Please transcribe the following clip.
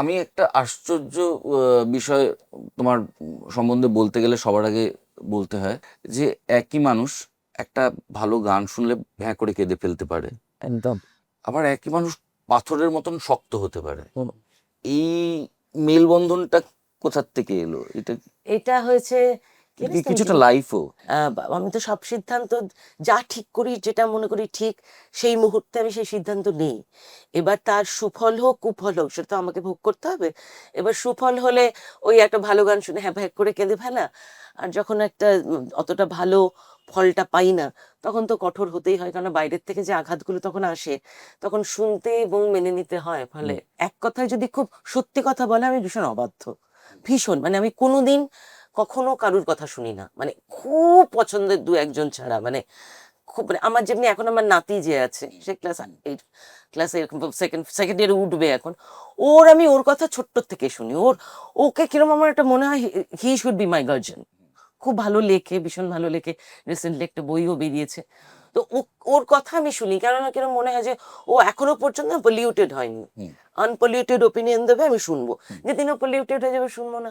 আমি একটা আশ্চর্য বিষয় তোমার সম্বন্ধে বলতে গেলে সবার আগে বলতে হয় যে একই মানুষ একটা ভালো গান শুনলে ভ্যাঁ করে কেঁদে ফেলতে পারে। একদম। আবার একই মানুষ পাথরের মতন শক্ত হতে পারে। এই মেলবন্ধনটা কোথার থেকে এলো? এটা এটা হয়েছে কিছুটা লাইফও আমি তো সব সিদ্ধান্ত যা ঠিক করি যেটা মনে করি ঠিক সেই মুহূর্তে আমি সেই সিদ্ধান্ত নিই। এবার তার সুফল হোক কুফল হোক সেটা তো আমাকে ভোগ করতে হবে। এবার সুফল হলে ওই একটা ভালো গান শুনে হ্যাঁ ভ্যাক করে কেঁদে ফেলা। আর যখন একটা অতটা ভালো ফলটা পাই না তখন তো কঠোর হতেই হয় কারণ বাইরের থেকে যে আঘাতগুলো তখন আসে তখন শুনতে এবং মেনে নিতে হয়। ফলে এক কথায় যদি খুব সত্যি কথা বলে আমি ভীষণ অবাধ্য। ভীষণ মানে আমি কোনোদিন কখনো কারুর কথা শুনি না। মানে খুব পছন্দের দু একজন ছাড়া। মানে খুব মানে আমার যেমনি এখন আমার নাতি যে আছে সে ক্লাস এইট ক্লাস এরকম সেকেন্ড সেকেন্ড ইয়ারে উঠবে এখন। ওর আমি ওর কথা ছোট্ট থেকে শুনি। ওর ওকে কিরম আমার একটা মনে হয় he should be my guardian খুব ভালো লেখে ভীষণ ভালো লেখে। রিসেন্টলি একটা বইও বেরিয়েছে। তো ওর কথা আমি শুনি কেননা কিরম মনে হয় যে ও এখনও পর্যন্ত পলিউটেড হয়নি। আনপলিউটেড ওপিনিয়ন দেবে আমি শুনব। যেদিন ও পলিউটেড হয়ে যাবে শুনব না।